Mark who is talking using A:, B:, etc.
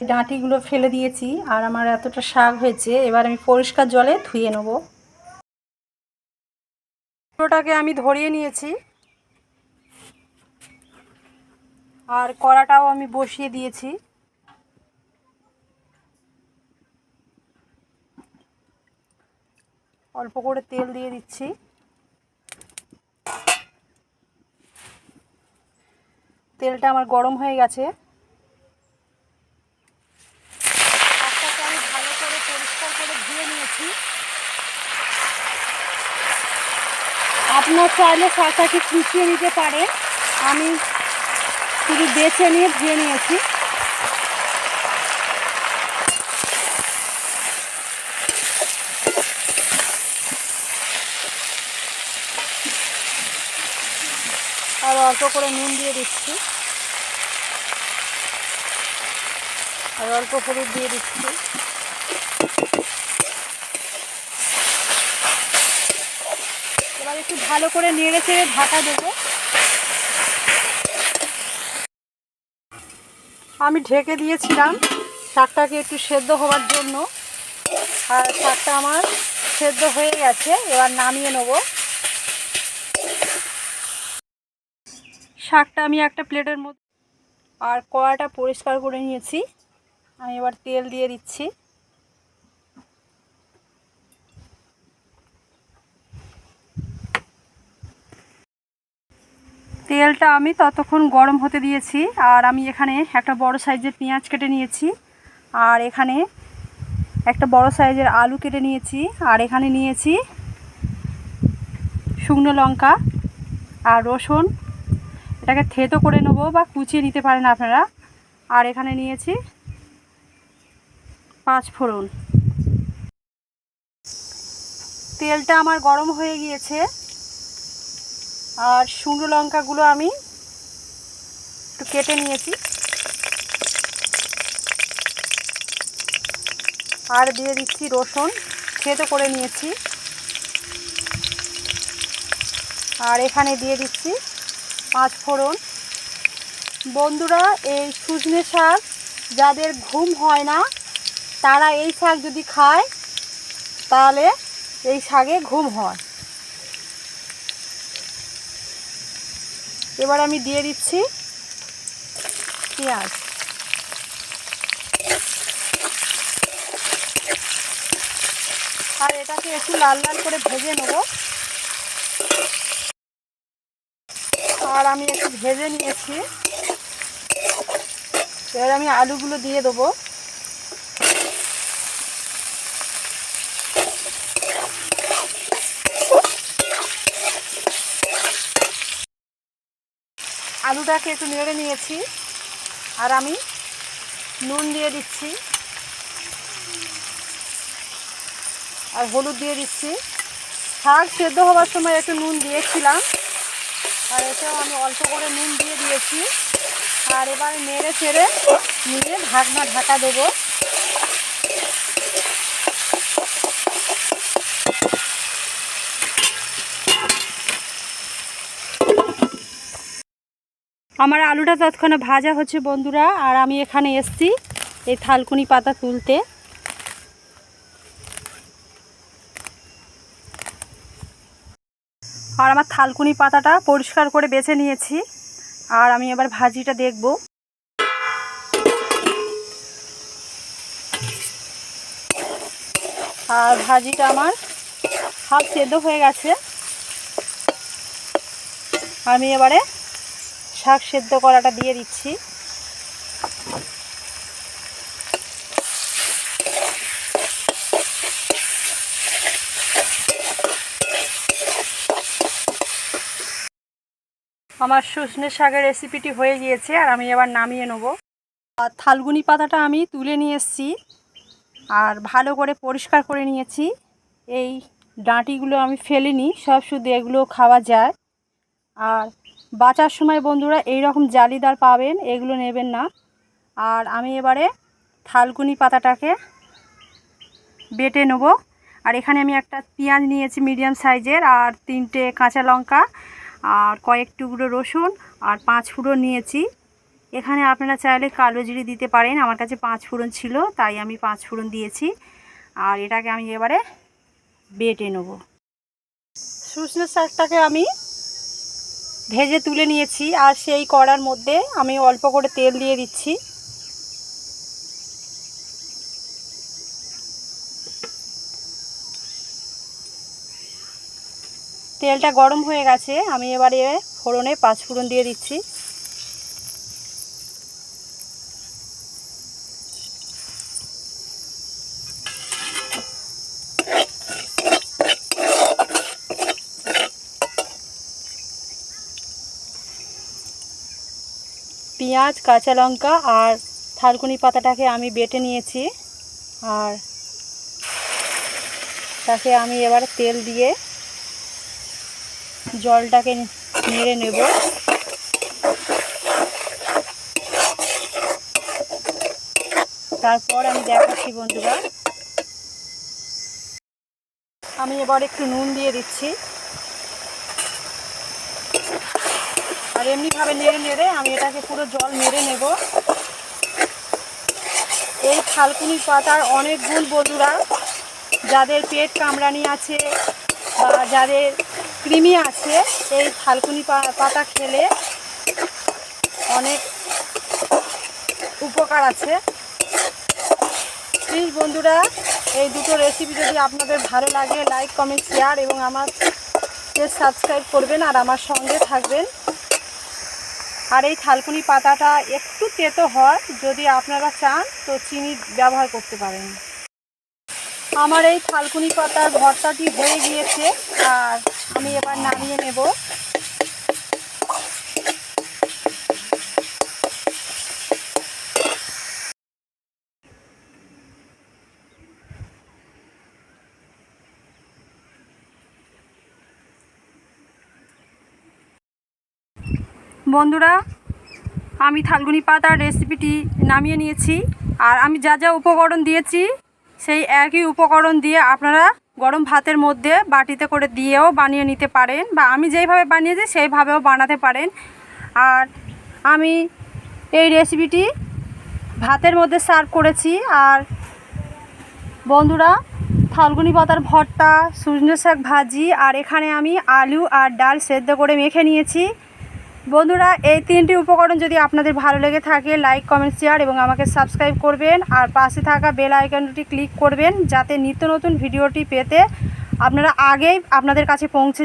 A: ডাঁটিগুলো ফেলে দিয়েছি আর আমার এতটা শাক হয়েছে, এবার আমি পরিষ্কার জলে ধুয়ে নেব। পুরোটাকে আমি ধরিয়ে নিয়েছি। আর কড়াটাও আমি বসিয়ে দিয়েছি। অল্প করে তেল দিয়ে দিচ্ছি। তেলটা আমার গরম হয়ে গেছে শাকটাকে আমি ভালো করে পরিষ্কার করে ধুয়ে নিয়েছি আপনার চাইলে শাকটাকে কুচিয়ে নিতে পারে আমি শুধু বেছে নিয়ে ধুয়ে নিয়েছি। আর অল্প করে নুন দিয়ে দিচ্ছি। আর অল্প হলুদ দিয়ে দিচ্ছি। একটু ভালো করে নেড়ে চেড়ে ঢাকা দেবো। আমি ঢেকে দিয়েছিলাম শাকটাকে একটু সেদ্ধ হওয়ার জন্য। আর শাকটা আমার সেদ্ধ হয়ে গেছে, এবার নামিয়ে নেব। শাকটা আমি একটা প্লেটের মধ্যে আর কড়াটা পরিষ্কার করে নিয়েছি। আমি এবার তেল দিয়ে দিচ্ছি। তেলটা আমি ততক্ষণ গরম হতে দিয়েছি আর আমি এখানে একটা বড় সাইজের পেঁয়াজ কেটে নিয়েছি আর এখানে একটা বড় সাইজের আলু কেটে নিয়েছি আর এখানে নিয়েছি শুকনো লঙ্কা আর রসুন। এটাকে থেতো করে নেব বা কুচিয়ে নিতে পারেন আপনারা। আর এখানে নিয়েছি পাঁচ ফোড়ন। তেলটা আমার গরম হয়ে গিয়েছে। আর শুকনো লঙ্কাগুলো আমি একটু কেটে নিয়েছি। আর দিয়ে দিচ্ছি রসুন, থেতো করে নিয়েছি। আর এখানে দিয়ে দিচ্ছি পাঁচ ফোড়ন। বন্ধুরা, এই সুজনে শাক যাদের ঘুম হয় না, তারা এই শাক যদি খায়, তাহলে এই শাকে ঘুম হয়। এবার আমি দিয়ে দিচ্ছি পেঁয়াজ। আর এটাকে একটু লাল লাল করে ভেজে নেব। আর আমি একটু ভেজে নিয়েছি। এবার আমি আলুগুলো দিয়ে দেবো। আলুটাকে একটু নেড়ে নিয়েছি। আর আমি নুন দিয়ে দিচ্ছি। আর হলুদ দিয়ে দিচ্ছি। শাক সেদ্ধ হওয়ার সময় একটু নুন দিয়েছিলাম। আর এতেও আমি অল্প করে নুন দিয়ে দিয়েছি। আর এবার নেড়ে চেড়ে নিয়ে ঢাকনা ঢাকা দেবো। আমার আলুটা তৎক্ষণে ভাজা হচ্ছে বন্ধুরা, আর আমি এখানে এসছি এই থালকুনি পাতা তুলতে। আর আমার থালকুনি পাতাটা পরিষ্কার করে বেছে নিয়েছি, আর আমি এবার ভাজিটা দেখব। আর ভাজিটা আমার হাফ সেদ্ধ হয়ে গেছে। আমি এবারে শাক সেদ্ধ করাটা দিয়ে দিচ্ছি। আমার সজনে শাকের রেসিপিটি হয়ে গিয়েছে আর আমি এবার নামিয়ে নেব। আর থালগুনি পাতাটা আমি তুলে নিয়ে এসেছি আর ভালো করে পরিষ্কার করে নিয়েছি। এই ডাঁটিগুলো আমি ফেলিনি, সব শুধু এগুলো খাওয়া যায়। আর বাঁচার সময় বন্ধুরা এই রকম জালিদার পাবেন, এগুলো নেবেন না। আর আমি এবারে থালকুনি পাতাটাকে বেটে নেব। আর এখানে আমি একটা পেঁয়াজ নিয়েছি মিডিয়াম সাইজের, আর তিনটে কাঁচা লঙ্কা, আর কয়েক টুকরো রসুন, আর পাঁচ ফুটো নিয়েছি। এখানে আপনারা চাইলে কালো জিরে দিতে পারেন, আমার কাছে পাঁচ ফোড়ন ছিল, তাই আমি পাঁচ ফোড়ন দিয়েছি। আর এটাকে আমি এবারে বেটে নেব। সূচনা শাকটাকে আমি ভেজে তুলে নিয়েছি আর সেই কড়ার মধ্যে আমি অল্প করে তেল দিয়ে দিচ্ছি। তেলটা গরম হয়ে গেছে, আমি এবারে ফোড়নে পাঁচফোড়ন দিয়ে দিচ্ছি। পেঁয়াজ, কাঁচা লঙ্কা আর থালকুনি পাতাটাকে আমি বেটে নিয়েছি। আর তাকে আমি এবার তেল দিয়ে জলটাকে নেড়ে নেব। তারপর আমি দেখাচ্ছি বন্ধুরা। আমি এবার একটু নুন দিয়ে দিচ্ছি। এমনিভাবে নেড়ে নেড়ে আমি এটাকে পুরো জল মেরে নেব। এই থালকুনি পাতার অনেক গুণ বন্ধুরা, যাদের পেট কামড়ানি আছে বা যাদের কৃমি আছে, এই থালকুনি পাতা খেলে অনেক উপকার আছে। প্লিজ বন্ধুরা, এই দুটো রেসিপি যদি আপনাদের ভালো লাগে লাইক কমেন্ট শেয়ার এবং আমার সাবস্ক্রাইব করবেন আর আমার সঙ্গে থাকবেন। আর এই থালকুনি পাতাটা একটু তেতো হয়, যদি আপনারা চান, তো চিনি ব্যবহার করতে পারেন। আমার এই থালকুনি পাতার ভর্তাটি হয়ে গিয়েছে, আর আমি এবার নামিয়ে নেব। বন্ধুরা, আমি থালগুনি পাতার রেসিপিটি নামিয়ে নিয়েছি। আর আমি যা যা উপকরণ দিয়েছি, সেই একই উপকরণ দিয়ে আপনারা গরম ভাতের মধ্যে বাটিতে করে দিয়েও বানিয়ে নিতে পারেন বা আমি যেইভাবে বানিয়েছি, সেইভাবেও বানাতে পারেন। আর আমি এই রেসিপিটি ভাতের মধ্যে সার্ভ করেছি। আর বন্ধুরা, থালগুনি পাতার ভর্তা সজনে শাক ভাজি, আর এখানে আমি আলু আর ডাল সেদ্ধ করে মেখে নিয়েছি। বন্ধুরা, এই তিনটি উপকরণ যদি আপনাদের ভালো লেগে থাকে লাইক কমেন্ট শেয়ার এবং আমাকে সাবস্ক্রাইব করবেন। আর পাশে থাকা বেল আইকনটি ক্লিক করবেন যাতে নিত্য নতুন ভিডিওটি পেতে আপনারা আগেই আপনাদের কাছে পৌঁছে